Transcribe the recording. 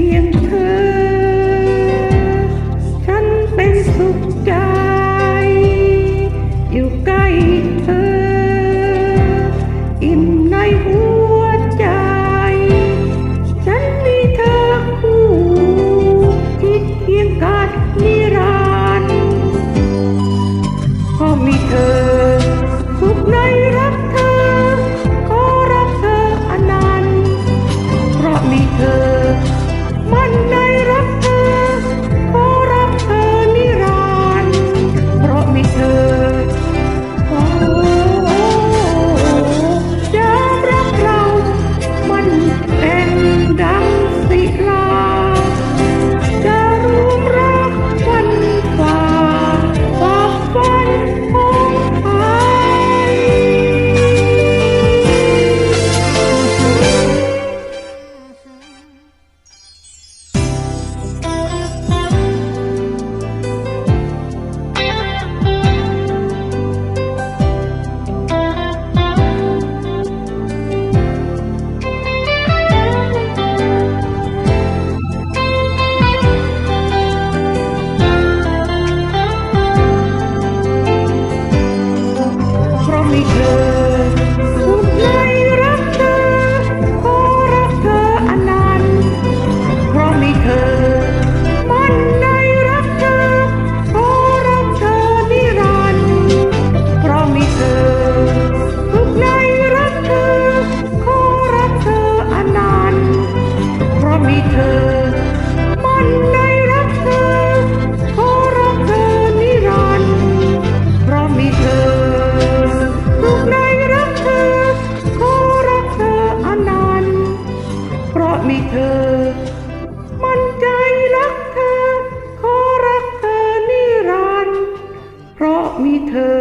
เพียงเธอ ฉันเป็นสุขใจะมีเธอ มันใจรักเธอ ขอรักเธอนิรันด์เพราะมีเธอ